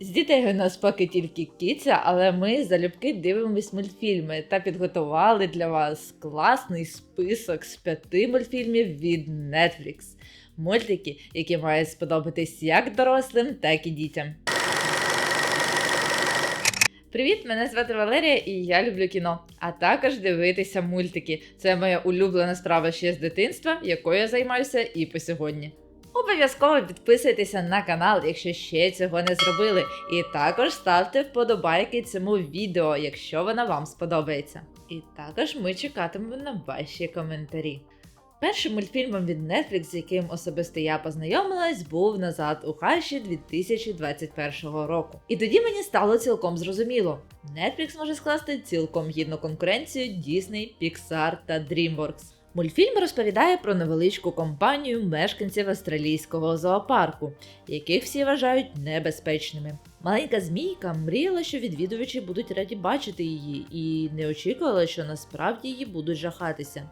З дітей у нас поки тільки кіця, але ми залюбки дивимось мультфільми та підготували для вас класний список з п'яти мультфільмів від Netflix. Мультики, які мають сподобатись як дорослим, так і дітям. Привіт, мене звати Валерія і я люблю кіно, а також дивитися мультики. Це моя улюблена справа ще з дитинства, якою я займаюся і по сьогодні. Обов'язково підписуйтеся на канал, якщо ще цього не зробили, і також ставте вподобайки цьому відео, якщо воно вам сподобається. І також ми чекатимемо на ваші коментарі. Першим мультфільмом від Netflix, з яким особисто я познайомилась, був назад у хаші 2021 року. І тоді мені стало цілком зрозуміло: Netflix може скласти цілком гідну конкуренцію Disney, Pixar та DreamWorks. Мультфільм розповідає про невеличку компанію мешканців австралійського зоопарку, яких всі вважають небезпечними. Маленька змійка мріяла, що відвідувачі будуть раді бачити її, і не очікувала, що насправді її будуть жахатися.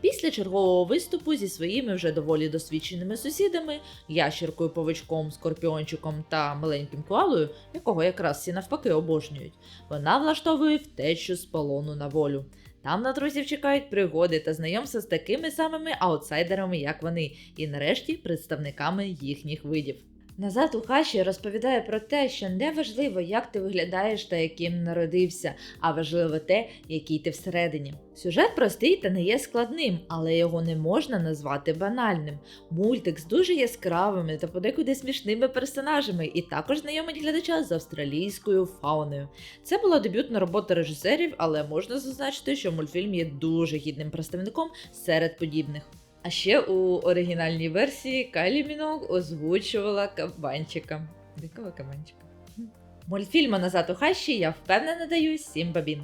Після чергового виступу зі своїми вже доволі досвідченими сусідами, ящеркою, павичком, скорпіончиком та маленьким коалою, якого якраз всі навпаки обожнюють, вона влаштовує втечу з полону на волю. Там на друзів чекають пригоди та знайомства з такими самими аутсайдерами, як вони, і нарешті представниками їхніх видів. Назад у хаші розповідає про те, що не важливо, як ти виглядаєш та яким народився, а важливо те, який ти всередині. Сюжет простий та не є складним, але його не можна назвати банальним. Мультик з дуже яскравими та подекуди смішними персонажами, і також знайомить глядача з австралійською фауною. Це була дебютна робота режисерів, але можна зазначити, що мультфільм є дуже гідним представником серед подібних. А ще у оригінальній версії Кайлі Міног озвучувала кабанчика. Дикого кабанчика. Мультфільму назад у хащі я впевнена даю 7 бабін.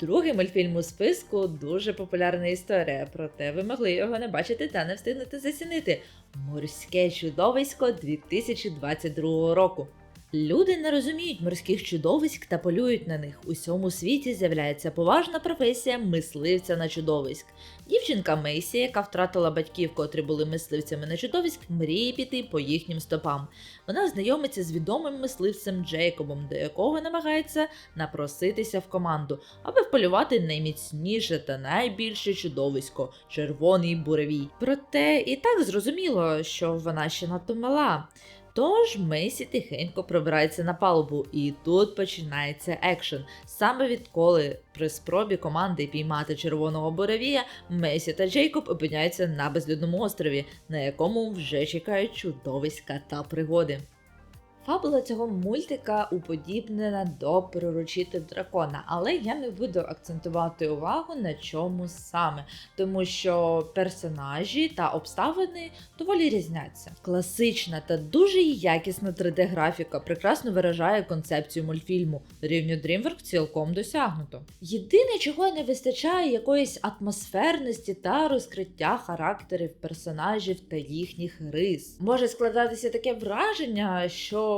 Другий мультфільм у списку дуже популярна історія, проте ви могли його не бачити та не встигнути зацінити. Морське чудовисько 2022 року. Люди не розуміють морських чудовиськ та полюють на них. У всьому світі з'являється поважна професія мисливця на чудовиськ. Дівчинка Мейсі, яка втратила батьків, котрі були мисливцями на чудовиськ, мріє піти по їхнім стопам. Вона знайомиться з відомим мисливцем Джейкобом, до якого намагається напроситися в команду, аби вполювати найміцніше та найбільше чудовисько червоний буревій. Проте і так зрозуміло, що вона ще надто мала. Тож Мейсі тихенько пробирається на палубу, і тут починається екшен. Саме відколи при спробі команди піймати червоного буревія, Мейсі та Джейкоб опиняються на безлюдному острові, на якому вже чекають чудовиська та пригоди. Фабула цього мультика уподібнена до приручити дракона, але я не буду акцентувати увагу на чому саме, тому що персонажі та обставини доволі різняться. Класична та дуже якісна 3D-графіка прекрасно виражає концепцію мультфільму. Рівню DreamWorks цілком досягнуто. Єдине, чого не вистачає, якоїсь атмосферності та розкриття характерів персонажів та їхніх рис. Може складатися таке враження, що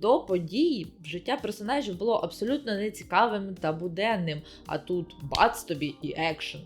до подій життя персонажів було абсолютно нецікавим та буденним, а тут бац тобі і екшен.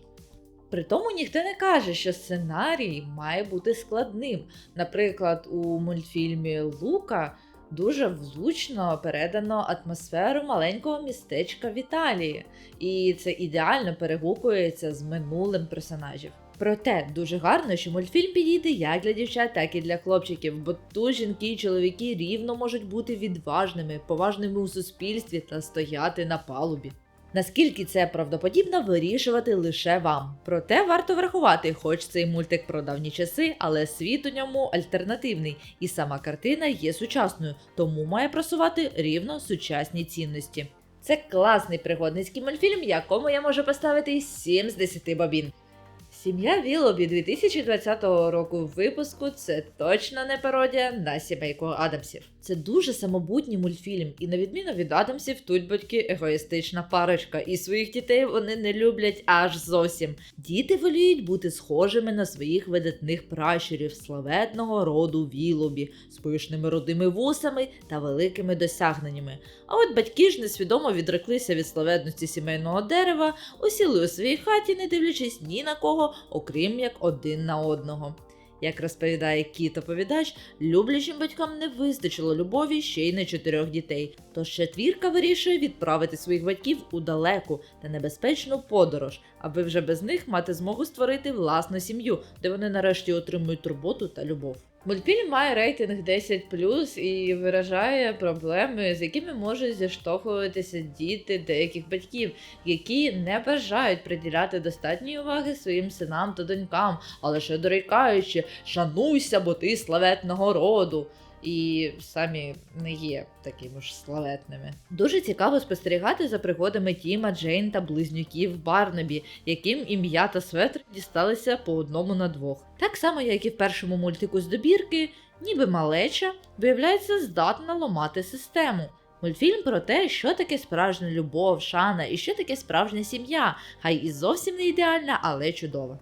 При тому ніхто не каже, що сценарій має бути складним. Наприклад, у мультфільмі Лука дуже влучно передано атмосферу маленького містечка в Італії, і це ідеально перегукується з минулим персонажів. Проте дуже гарно, що мультфільм підійде як для дівчат, так і для хлопчиків, бо тут жінки і чоловіки рівно можуть бути відважними, поважними у суспільстві та стояти на палубі. Наскільки це правдоподібно, вирішувати лише вам. Проте варто врахувати, хоч цей мультик про давні часи, але світ у ньому альтернативний, і сама картина є сучасною, тому має просувати рівно сучасні цінності. Це класний пригодницький мультфільм, якому я можу поставити 7 з 10 бабін. Сім'я Вілобі 2020 року випуску це точно не пародія на сімейку Адамсів. Це дуже самобутній мультфільм, і на відміну від Адамсів, тут батьки егоїстична парочка, і своїх дітей вони не люблять аж зовсім. Діти воліють бути схожими на своїх видатних пращурів славетного роду Вілобі з пишними родими вусами та великими досягненнями. А от батьки ж несвідомо відреклися від славетності сімейного дерева, усіли у своїй хаті, не дивлячись ні на кого, окрім як один на одного. Як розповідає кіт-оповідач, люблячим батькам не вистачило любові ще й на чотирьох дітей. Тож четвірка вирішує відправити своїх батьків у далеку та небезпечну подорож, аби вже без них мати змогу створити власну сім'ю, де вони нарешті отримують турботу та любов. Мультфільм має рейтинг 10 і виражає проблеми, з якими можуть зіштовхуватися діти деяких батьків, які не бажають приділяти достатньої уваги своїм синам та донькам, але лише дорікаючи, шануйся, бо ти славетного роду. І самі не є такими ж славетними. Дуже цікаво спостерігати за пригодами Тіма, Джейн та близнюків Барнабі, яким ім'я та светр дісталися по одному на двох. Так само, як і в першому мультику з добірки, ніби малеча виявляється здатна ламати систему. Мультфільм про те, що таке справжня любов, шана і що таке справжня сім'я, хай і зовсім не ідеальна, але чудова.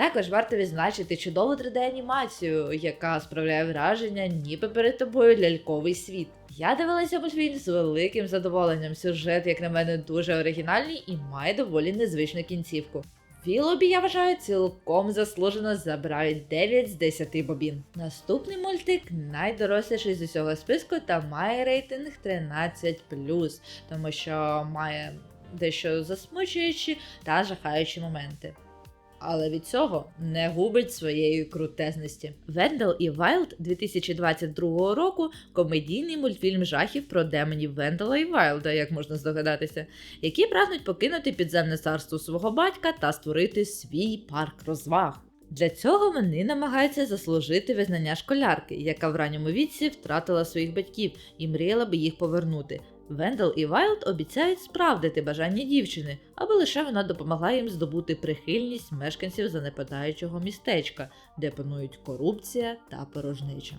Також варто відзначити чудову 3D-анімацію, яка справляє враження, ніби перед тобою ляльковий світ. Я дивилася мультфільм з великим задоволенням. Сюжет, як на мене, дуже оригінальний і має доволі незвичну кінцівку. Вілобі, я вважаю, цілком заслужено забирають 9 з 10 бобін. Наступний мультик найдоросліший з усього списку та має рейтинг 13, тому що має дещо засмучуючі та жахаючі моменти але від цього не губить своєї крутезності. Вендел і Вайлд 2022 року комедійний мультфільм жахів про демонів Вендела і Вайлда, як можна здогадатися, які прагнуть покинути підземне царство свого батька та створити свій парк розваг. Для цього вони намагаються заслужити визнання школярки, яка в ранньому віці втратила своїх батьків і мріяла би їх повернути. Вендел і Вайлд обіцяють справдити бажання дівчини, аби лише вона допомогла їм здобути прихильність мешканців занепадаючого містечка, де панують корупція та порожнича.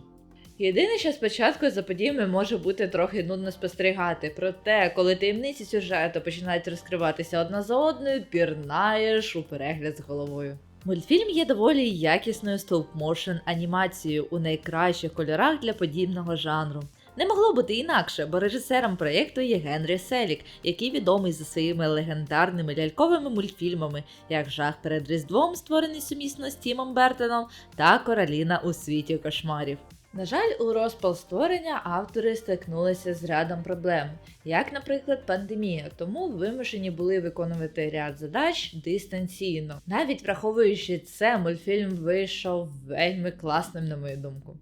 Єдине, що спочатку за подіями може бути трохи нудно спостерігати, проте, коли таємниці сюжету починають розкриватися одна за одною, пірнаєш у перегляд з головою. Мультфільм є доволі якісною стоп-мошен анімацією у найкращих кольорах для подібного жанру. Не могло бути інакше, бо режисером проєкту є Генрі Селік, який відомий за своїми легендарними ляльковими мультфільмами, як Жах перед Різдвом, створений сумісно з Тімом Бертоном, та Короліна у світі кошмарів. На жаль, у розпал створення автори стикнулися з рядом проблем, як, наприклад, пандемія, тому вимушені були виконувати ряд задач дистанційно. Навіть враховуючи це, мультфільм вийшов вельми класним, на мою думку.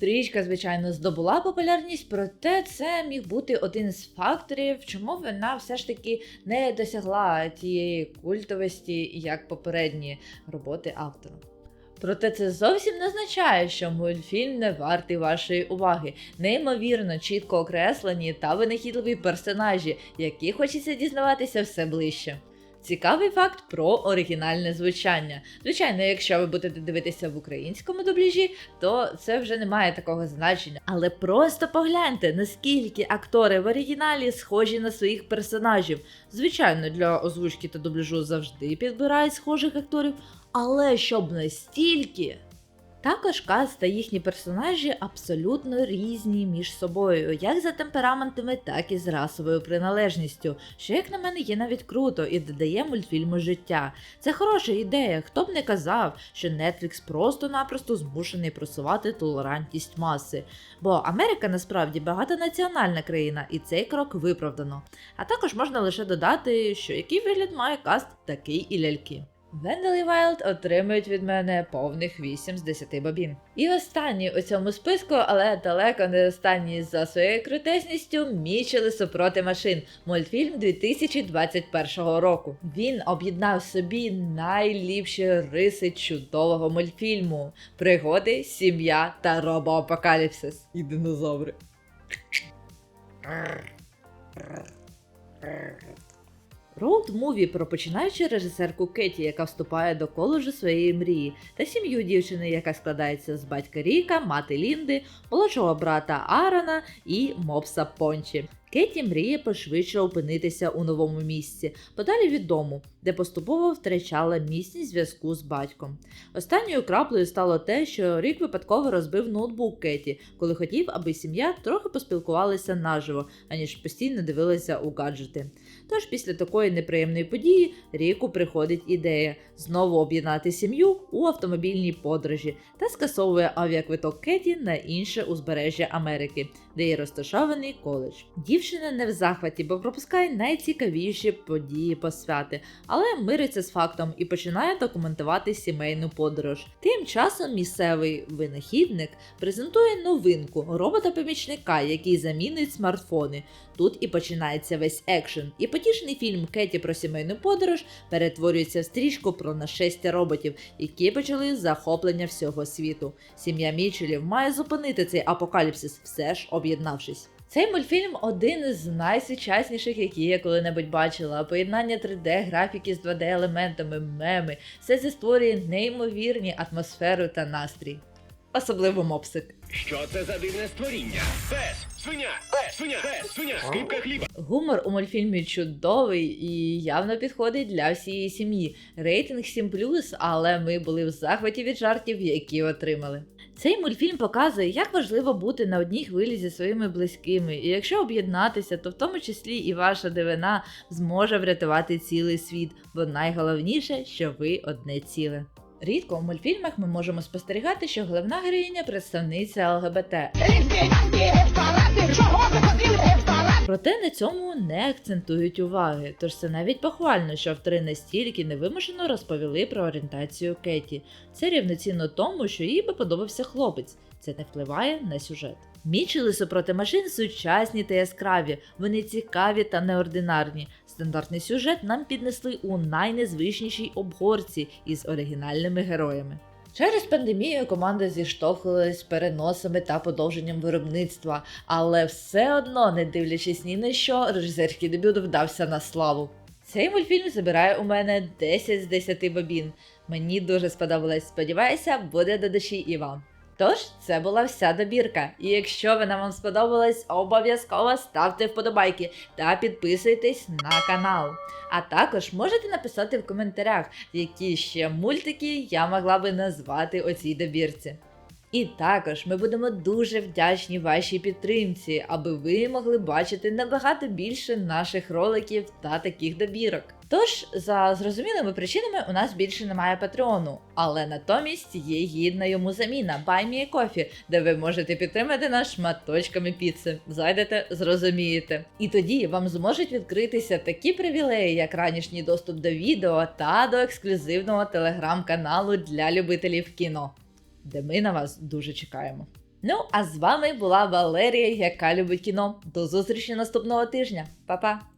Стрічка, звичайно, здобула популярність, проте це міг бути один з факторів, чому вона все ж таки не досягла тієї культовості, як попередні роботи автора. Проте це зовсім не означає, що мультфільм не вартий вашої уваги. Неймовірно, чітко окреслені та винахідливі персонажі, які хочеться дізнаватися все ближче. Цікавий факт про оригінальне звучання. Звичайно, якщо ви будете дивитися в українському дубляжі, то це вже не має такого значення. Але просто погляньте, наскільки актори в оригіналі схожі на своїх персонажів. Звичайно, для озвучки та дубляжу завжди підбирають схожих акторів, але щоб настільки. Також каст та їхні персонажі абсолютно різні між собою, як за темпераментами, так і з расовою приналежністю, що, як на мене, є навіть круто і додає мультфільму життя. Це хороша ідея, хто б не казав, що Netflix просто-напросто змушений просувати толерантність маси. Бо Америка насправді багатонаціональна країна, і цей крок виправдано. А також можна лише додати, що який вигляд має каст, такий і ляльки. Вендел і Вайлд отримують від мене повних 8 з 10 бобін. І останній у цьому списку, але далеко не останній за своєю крутезністю, Мічели супроти машин. Мультфільм 2021 року. Він об'єднав собі найліпші риси чудового мультфільму: пригоди, сім'я та робоапокаліпсис. І динозаври. Роуд муві про починаючу режисерку Кеті, яка вступає до коледжу своєї мрії, та сім'ю дівчини, яка складається з батька Ріка, мати Лінди, молодшого брата Аарона і Мопса Пончі. Кеті мріє пошвидше опинитися у новому місці, подалі від дому, де поступово втрачала міцність зв'язку з батьком. Останньою краплею стало те, що Рік випадково розбив ноутбук Кеті, коли хотів, аби сім'я трохи поспілкувалася наживо, аніж постійно дивилася у гаджети. Тож після такої неприємної події Ріку приходить ідея знову об'єднати сім'ю у автомобільній подорожі та скасовує авіаквиток Кеті на інше узбережжя Америки, де є розташований коледж. Дівчина не в захваті, бо пропускає найцікавіші події посвяти, але мириться з фактом і починає документувати сімейну подорож. Тим часом місцевий винахідник презентує новинку робота-помічника, який замінить смартфони. Тут і починається весь екшен, і потішний фільм Кеті про сімейну подорож перетворюється в стрічку про нашестя роботів, які почали захоплення всього світу. Сім'я Мічелів має зупинити цей апокаліпсис, все ж об'єднавшись. Цей мультфільм один із найсучасніших, які я коли-небудь бачила. Поєднання 3D, графіки з 2D елементами, меми, все це створює неймовірні атмосферу та настрій. Особливо мопсик. Що це за дивне створіння? Пес, свиня, пес, свиня, пес, свиня, скипка хліба. Гумор у мультфільмі чудовий і явно підходить для всієї сім'ї. Рейтинг 7 але ми були в захваті від жартів, які отримали. Цей мультфільм показує, як важливо бути на одній хвилі зі своїми близькими, і якщо об'єднатися, то в тому числі і ваша дивина зможе врятувати цілий світ, бо найголовніше, що ви одне ціле. Рідко у мультфільмах ми можемо спостерігати, що головна героїня представниця ЛГБТ, Проте на цьому не акцентують уваги, тож це навіть похвально, що автори настільки невимушено розповіли про орієнтацію Кеті. Це рівноцінно тому, що їй би подобався хлопець. Це не впливає на сюжет. Мічели супроти машин сучасні та яскраві, вони цікаві та неординарні. Стандартний сюжет нам піднесли у найнезвичнішій обгорці із оригінальними героями. Через пандемію команда зіштовхувалась з переносами та подовженням виробництва, але все одно, не дивлячись ні на що, режисерський дебют вдався на славу. Цей мультфільм забирає у мене 10 з 10 бобін. Мені дуже сподобалось. Сподіваюся, буде до душі і вам. Тож, це була вся добірка. І якщо вона вам сподобалась, обов'язково ставте вподобайки та підписуйтесь на канал. А також можете написати в коментарях, які ще мультики я могла би назвати у цій добірці. І також ми будемо дуже вдячні вашій підтримці, аби ви могли бачити набагато більше наших роликів та таких добірок. Тож, за зрозумілими причинами, у нас більше немає патреону, але натомість є гідна йому заміна Buy Me a Coffee, де ви можете підтримати нас шматочками піци. Зайдете, зрозумієте. І тоді вам зможуть відкритися такі привілеї, як ранішній доступ до відео та до ексклюзивного телеграм-каналу для любителів кіно де ми на вас дуже чекаємо. Ну, а з вами була Валерія, яка любить кіно. До зустрічі наступного тижня. Па-па!